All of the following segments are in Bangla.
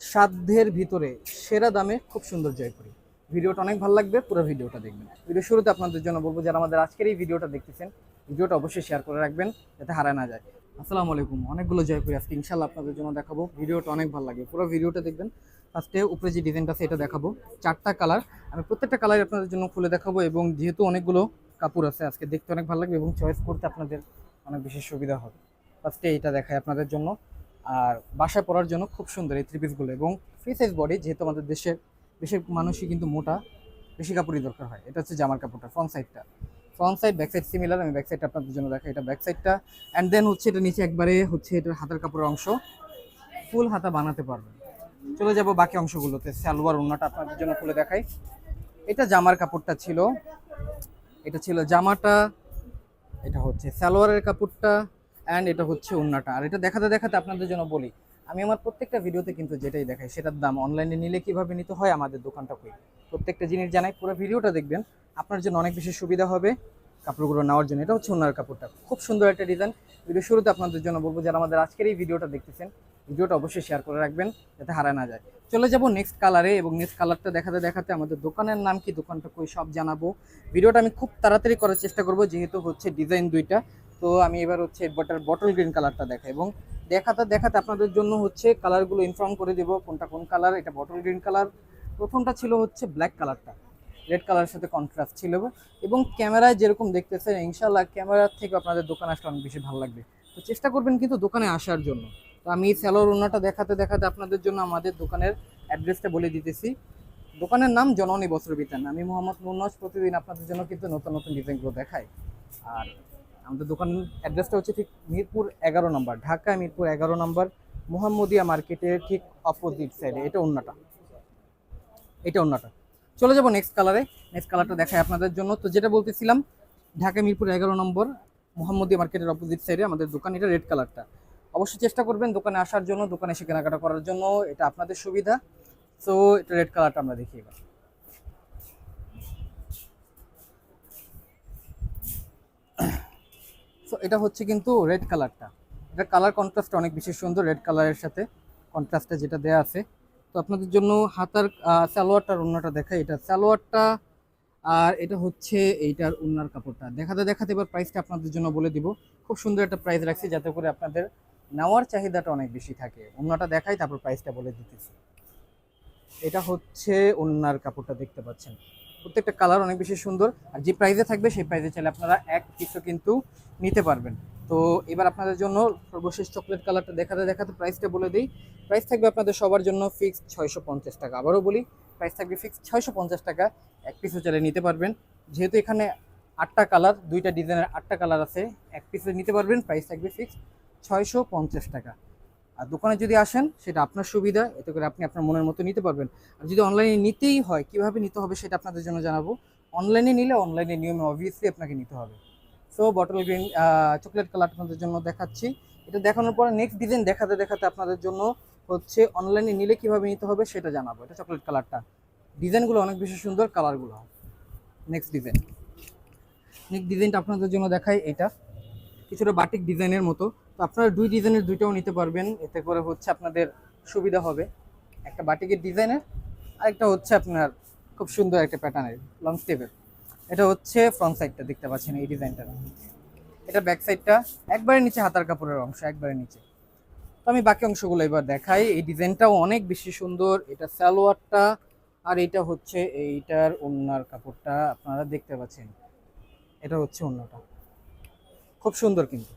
সাধ্যের ভিতরে সেরা দামে খুব সুন্দর জয়পুরি। ভিডিওটা অনেক ভালো লাগবে, পুরো ভিডিওটা দেখবেন। ভিডিও শুরুতে আপনাদের জন্য বলব, যারা আমাদের আজকের এই ভিডিওটা দেখতেছেন, ভিডিওটা অবশ্যই শেয়ার করে রাখবেন, যাতে হারায় না যায়। আসসালামু আলাইকুম, অনেকগুলো জয়পুরি আজকে ইনশাল্লাহ আপনাদের জন্য দেখাবো। ভিডিওটা অনেক ভালো লাগবে, পুরো ভিডিওটা দেখবেন। ফার্স্টে উপরে যে ডিজাইনটা আছে, এটা দেখাবো। চারটা কালার আমি প্রত্যেকটা কালার আপনাদের জন্য খুলে দেখাবো এবং যেহেতু অনেকগুলো কাপড় আছে, আজকে দেখতে অনেক ভালো লাগবে এবং চয়েস করতে আপনাদের অনেক বেশি সুবিধা হবে। ফার্স্টে এইটা দেখায় আপনাদের জন্য। আর বাসায় পরার জন্য খুব সুন্দর এই থ্রি পিসগুলো এবং ফ্রি সাইজ বডি যেহেতু আমাদের দেশের বেশির মানুষই কিন্তু মোটা, বেশি কাপড়ই দরকার হয়। এটা হচ্ছে জামার কাপড়টা ফ্রন্ট সাইডটা front side back side similar আমি ব্যাক সাইডটা আপনাদের জন্য দেখাই। এটা ব্যাক সাইডটা অ্যান্ড দেন হচ্ছে এটা নিচে একবারে হচ্ছে এটার হাতের কাপড়ের অংশ। ফুল হাতা বানাতে পারবেন। চলে যাব বাকি অংশগুলোতে, সালোয়ার ওড়নাটা আপনাদের জন্য খুলে দেখাই। এটা জামার কাপড়টা ছিল। এটা ছিল জামাটা, এটা হচ্ছে সালোয়ারের কাপড়টা। অ্যান্ড এটা হচ্ছে ওড়নাটা আর এটা দেখাতে দেখাতে আপনাদের জন্য বলি, আমি আমার প্রত্যেকটা ভিডিওতে কিন্তু যেটাই দেখাই, সেটার দাম অনলাইনে নিলে কীভাবে নিতে হয় আমাদের দোকানটা কই? প্রত্যেকটা জিনিস জানাই, পুরো ভিডিওটা দেখবেন, আপনার জন্য অনেক বেশি সুবিধা হবে কাপড়গুলো নেওয়ার জন্য। এটা হচ্ছে ওনার কাপড়টা। খুব সুন্দর একটা ডিজাইন ভিডিও শুরুতে আপনাদের জন্য বলব, যারা আমাদের আজকের এই ভিডিওটা দেখতেছেন, ভিডিওটা অবশ্যই শেয়ার করে রাখবেন, যাতে হারা না যায়। চলে যাব নেক্সট কালারে এবং নেক্সট কালারটা দেখাতে দেখাতে আমাদের দোকানের নাম কি, দোকানটা কই, সব জানাব। ভিডিওটা আমি খুব তাড়াতাড়ি করার চেষ্টা করব, যেহেতু হচ্ছে ডিজাইন দুইটা। তো আমি এবার হচ্ছে বটার বটল গ্রিন কালারটা দেখাই এবং দেখাতে দেখাতে আপনাদের জন্য হচ্ছে কালারগুলো ইনফর্ম করে দেবো কোনটা কোন কালার, এটা বটল গ্রিন কালার। প্রথমটা ছিল হচ্ছে ব্ল্যাক কালারটা রেড কালারের সাথে কন্ট্রাস্ট ছিল এবং ক্যামেরায় যেরকম দেখতেছেন ইনশাল্লাহ ক্যামেরার থেকে আপনাদের দোকানে আসলে অনেক বেশি ভালো লাগবে। তো চেষ্টা করবেন কিন্তু দোকানে আসার জন্য। তো আমি স্যালোর ওনাটা দেখাতে দেখাতে আপনাদের জন্য আমাদের দোকানের অ্যাড্রেসটা বলে দিতেছি। দোকানের নাম জননী বস্ত্র বিতান। আমি মোহাম্মদ মুন্নাজ প্রতিদিন আপনাদের জন্য কিন্তু নতুন নতুন ডিজাইনগুলো দেখাই। আর আমাদের দোকান অ্যাড্রেসটা হচ্ছে ঠিক মিরপুর এগারো নম্বর, ঢাকা মিরপুর এগারো নম্বর, মোহাম্মদিয়া মার্কেটের ঠিক অপোজিট সাইডে এটা অন্যটা এটা অন্যটা চলে যাব নেক্সট কালারে নেক্সট কালারটা দেখাই আপনাদের জন্য। তো যেটা বলতেছিলাম, ঢাকা মিরপুর এগারো নম্বর, মোহাম্মদিয়া মার্কেটের অপোজিট সাইডে আমাদের দোকান। এটা রেড কালারটা অবশ্যই চেষ্টা করবেন দোকানে আসার জন্য, দোকানে এসে কেনাকাটা করার জন্য। এটা আপনাদের সুবিধা। সো এটা রেড কালারটা আমরা দেখি এবার। সো এটা হচ্ছে কিন্তু রেড কালারটা এটা কালার কন্ট্রাস্ট অনেক বেশি সুন্দর রেড কালারের সাথে। কন্ট্রাস্টটা যেটা দেয়া আছে। তো আপনাদের জন্য হাতার সালোয়ারটার ওড়নাটা দেখাই। এটা সালোয়ারটা আর এটা হচ্ছে এইটার ওড়নার কাপড়টা। দেখাতে দেখাতে এবার প্রাইসটা আপনাদের জন্য বলে দিব। খুব সুন্দর একটা প্রাইস রাখছি যাতে করে আপনাদের নেওয়ার চাহিদাটা অনেক বেশি থাকে। ওড়নাটা দেখাই, তারপর প্রাইসটা বলে দিতেছি। এটা হচ্ছে ওড়নার কাপড়টা দেখতে পাচ্ছেন। প্রত্যেকটা কালার অনেক বেশি সুন্দর। আর যে প্রাইজে থাকবে, সেই প্রাইজে চাইলে আপনারা এক পিসও কিন্তু নিতে পারবেন। তো এবার আপনাদের জন্য সর্বশেষ চকলেট কালারটা দেখাতে দেখাতে প্রাইসটা বলে দিই। প্রাইস থাকবে আপনাদের সবার জন্য ফিক্সড ছয়শো পঞ্চাশ টাকা। আবারও বলি প্রাইস থাকবে ফিক্সড ছয়শো পঞ্চাশ টাকা। এক পিসও চাইলে নিতে পারবেন। যেহেতু এখানে আটটা কালার দুইটা ডিজাইনের আটটা কালার আছে, এক পিসে নিতে পারবেন। প্রাইস থাকবে ফিক্সড ছয়শো পঞ্চাশ টাকা। আর দোকানে যদি আসেন, সেটা আপনার সুবিধা, এতে করে আপনি আপনার মনের মতো নিতে পারবেন। আর যদি অনলাইনে নিতেই হয়, কীভাবে নিতে হবে সেটা আপনাদের জন্য জানাব। অনলাইনে নিলে অনলাইনে নিয়মে অবভিয়াসলি আপনাকে নিতে হবে। So bottle green chocolate colour আপনাদের জন্য দেখাচ্ছি। এটা দেখানোর পরে নেক্সট ডিজাইন দেখাতে দেখাতে আপনাদের জন্য হচ্ছে অনলাইনে নিলে কীভাবে নিতে হবে সেটা জানাব। এটা চকলেট কালারটা ডিজাইনগুলো অনেক বেশি সুন্দর কালারগুলো নেক্সট ডিজাইন নেক্সট ডিজাইনটা আপনাদের জন্য দেখাই এটা। কিছুটা বাটিক ডিজাইনের মতো। আপনারা দুই ডিজাইনের দুইটাও নিতে পারবেন। এতে করে হচ্ছে আপনাদের সুবিধা হবে। একটা বাটিকের ডিজাইনের, আরেকটা হচ্ছে আপনার খুব সুন্দর একটা প্যাটার্নের লং স্টেপের এটা হচ্ছে ফ্রন্ট সাইডটা দেখতে পাচ্ছেন এই ডিজাইনটা। এটা ব্যাক সাইডটা একবারে নিচে হাতার কাপড়ের অংশ, একবারে নিচে। তো আমি বাকি অংশগুলো এবার দেখাই। এই ডিজাইনটাও অনেক বেশি সুন্দর। এটা সালোয়ারটা, আর এটা হচ্ছে এইটার ওড়নার কাপড়টা, আপনারা দেখতে পাচ্ছেন। এটা হচ্ছে অন্যটা খুব সুন্দর কিন্তু।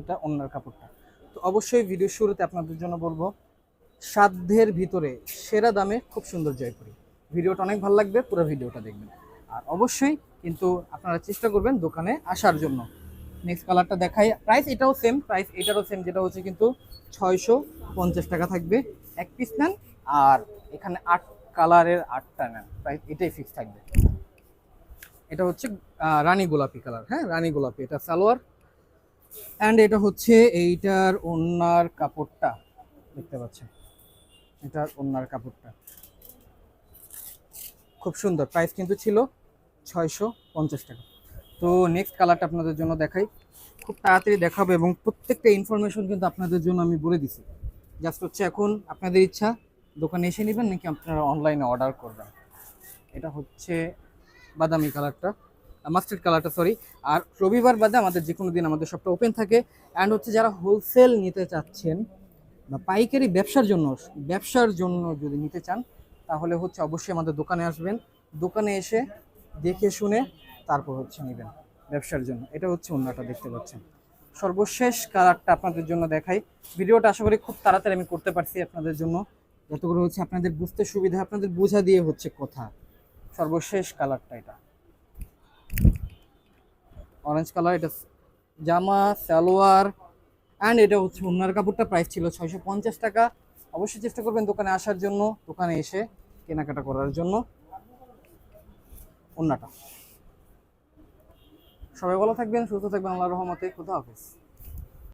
এটা ওড়নার কাপড়টা। তো অবশ্যই ভিডিও শুরুতে আপনাদের জন্য বলব, সাধ্যের ভিতরে সেরা দামে খুব সুন্দর জয়পুরি। ভিডিওটা অনেক ভালো লাগবে, পুরো ভিডিওটা দেখবেন। আর অবশ্যই কিন্তু আপনারা চেষ্টা করবেন দোকানে আসার জন্য। নেক্সট কালারটা দেখাই। প্রাইস এটাও সেম প্রাইস এটারও সেম যেটা হচ্ছে কিন্তু ছয়শো পঞ্চাশ টাকা থাকবে এক পিস নেন। আর এখানে আট কালারের আটটা নেন। প্রাইস এটাই ফিক্স থাকবে। এটা হচ্ছে রানী গোলাপি কালার হ্যাঁ? রানী গোলাপি, এটা সালোয়ার। অ্যান্ড এটা হচ্ছে এইটার ওনার কাপড়টা। দেখতে পাচ্ছেন? এটার ওনার কাপড়টা। খুব সুন্দর। প্রাইস কিন্তু ছিল ছয়শো পঞ্চাশ টাকা। তো নেক্সট কালারটা আপনাদের জন্য দেখাই। খুব তাড়াতাড়ি দেখাবো এবং প্রত্যেকটা ইনফরমেশন কিন্তু আপনাদের জন্য আমি বলে দিছি। জাস্ট হচ্ছে এখন আপনাদের ইচ্ছা, দোকানে এসে নেবেন নাকি আপনারা অনলাইনে অর্ডার করবেন? এটা হচ্ছে বাদামি কালারটা মাস্টার্ড কালারটা সরি আর রবিবার বাদে আমাদের যে কোনো দিন আমাদের সবটা ওপেন থাকে। অ্যান্ড হচ্ছে যারা হোলসেল নিতে চাচ্ছেন বা পাইকারি ব্যবসার জন্য ব্যবসার জন্য যদি নিতে চান, তাহলে হচ্ছে অবশ্যই আমাদের দোকানে আসবেন। দোকানে এসে দেখে শুনে তারপর হচ্ছে নেবেন ব্যবসার জন্য। এটা হচ্ছে অন্যটা দেখতে পাচ্ছেন। সর্বশেষ কালারটা আপনাদের জন্য দেখাই। ভিডিওটা আশা করি খুব তাড়াতাড়ি আমি করতে পারছি আপনাদের জন্য। যতগুলো হচ্ছে আপনাদের বুঝতে সুবিধা, আপনাদের বোঝা দিয়ে হচ্ছে কথা। সর্বশেষ কালারটা এটা। অরেঞ্জ কালার এটা জামা, সালোয়ার অ্যান্ড এটা হচ্ছে ওনার কাপড়টা প্রাইস ছিল ছয়শো পঞ্চাশ টাকা। অবশ্যই চেষ্টা করবেন দোকানে আসার জন্য, দোকানে এসে কেনাকাটা করার জন্য। অন্যটা সবাই ভালো থাকবেন, সুস্থ থাকবেন আল্লাহ রহমতে। খুদা হাফেজ।